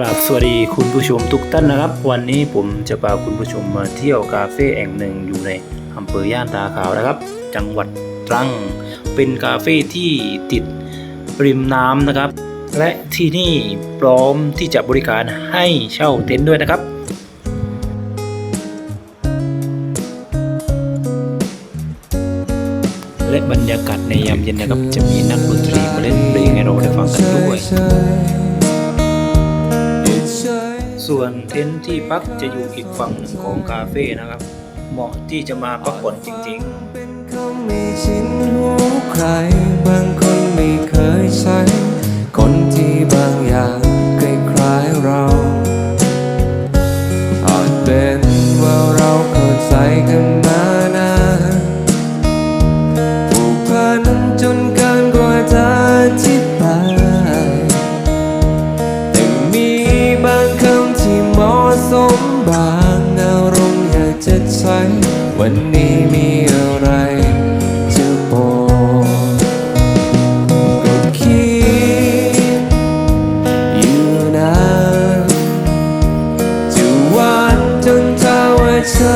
กราบสวัสดีคุณผู้ชมทุกท่านนะครับ วันนี้ผมจะพาคุณผู้ชมมาเที่ยวคาเฟ่แห่งหนึ่งอยู่ในอำเภอย่านตาขาวนะครับ จังหวัดตรัง เป็นคาเฟ่ที่ติดริมน้ำนะครับ และที่นี่พร้อมที่จะบริการให้เช่าเต็นท์ด้วยนะครับและบรรยากาศในยามเย็นนะครับ จะมีนักดนตรีมาเล่นเพลงให้เราได้ฟังกันด้วย ส่วนเต็นท์ที่พักจะอยู่อีกฝั่งหนึ่งของคาเฟ่นะครับ เหมาะที่จะมาพักผ่อนจริงๆ บางอารมณ์อยากจะใช้วันนี้มีอะไรจะบอกก็คิดอยู่นานจะวานจนเธอว่าใช่หรือ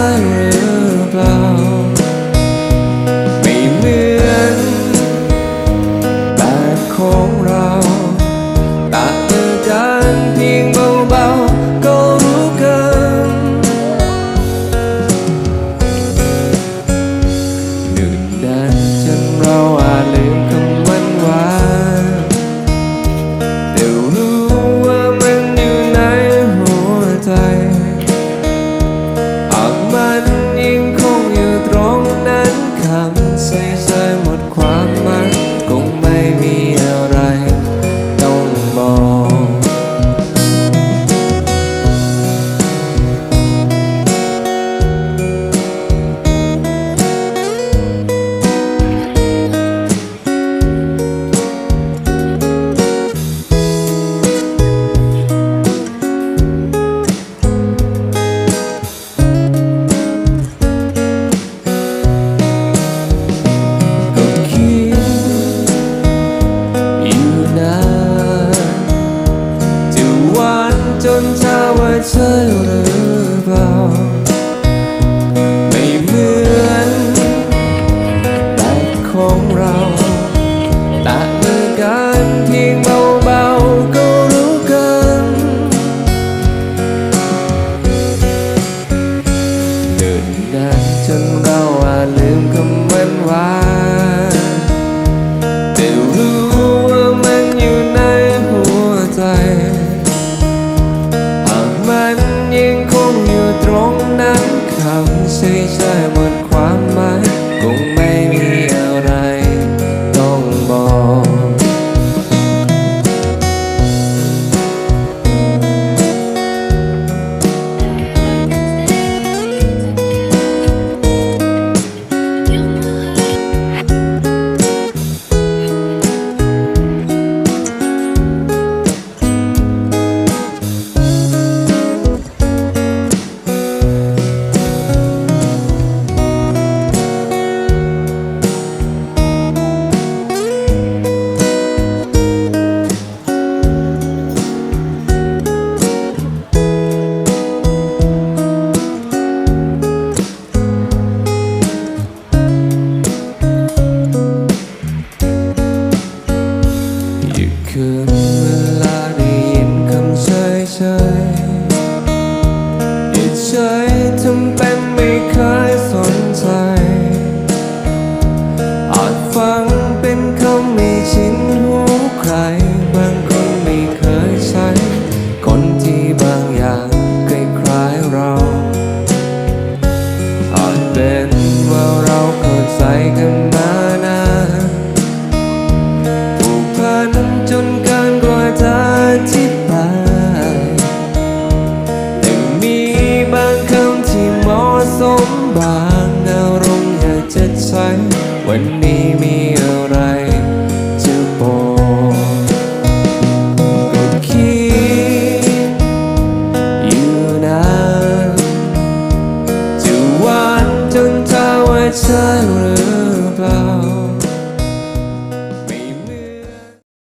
ำ อว่าใช่ อ